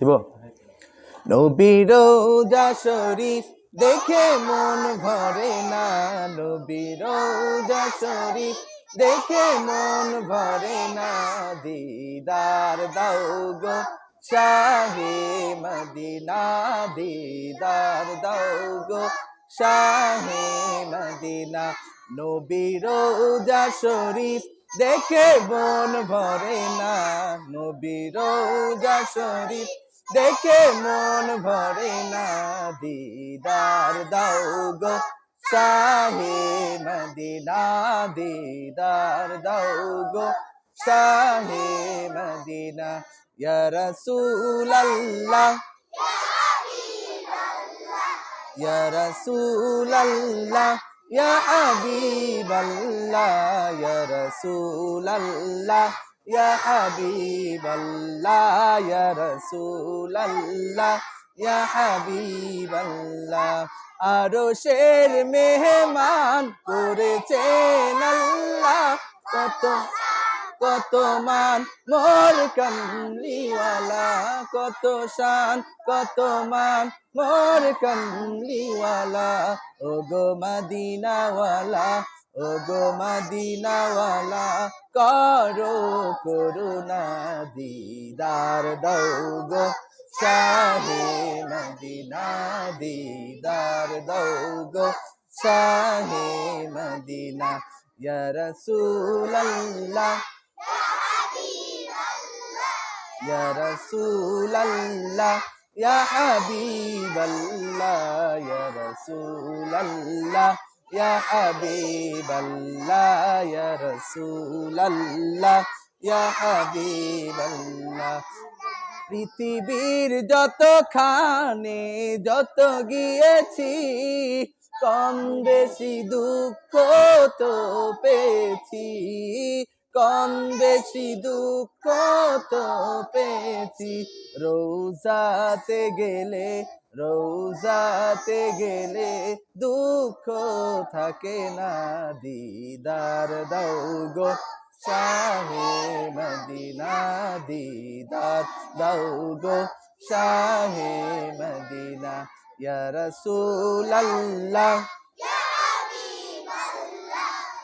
দিব? নবীর রোজা শরীফ দেখে মন ভরে না। নবীর রোজা শরীফ দেখে মন ভরে না। দিদার দাও গো শাহে মদিনা। দিদার দাও গো শাহে মদিনা। নবীর রোজা শরীফ দেখে মন ভরে না। নবীর রোজা শরীফ দেখে মন ভরে না, দিদার দাও গো। শাহে মদিনা, দিদার দাও গো। শাহে মদিনা, ইয়া রাসূলুল্লাহ। ইয়া রাসূলুল্লাহ, ইয়া হাবিবাল্লাহ, ইয়া রাসূলুল্লাহ। ইয়া হাবিবাল্লাহ ইয়া রাসূলুল্লাহ ইয়া হাবিবাল্লাহ আরও শের মেহমান করেছেন আল্লাহ। কত কত মান মোর কমলিওয়ালা। কত শান, কত মান মোর কমলিওয়ালা। ও গো মদিনাওয়ালা ও গো মদিনাওয়ালা, করো করুণা দিদার দৌ গো শাহে মদিনা দিদার দৌ গো শাহে মদিনা, ইয়া রাসূলুল্লাহ। ইয়া রাসূলুল্লাহ, ইয়া হাবিবাল্লাহ, ইয়া ইয়া رسول الله, يا ইয়া الله. পৃথিবীর যত খানে যত গিয়েছি, কম বেশি দুঃখ তো পেয়েছি। কম বেশি দুঃখ তো পেয়েছি। রোজাতে গেলে রোজাতে গেলে দুঃখ থাকে না। দিদার দাও গো শাহে মদিনা, দিদার দাও গো শাহে মদিনা। ইয়া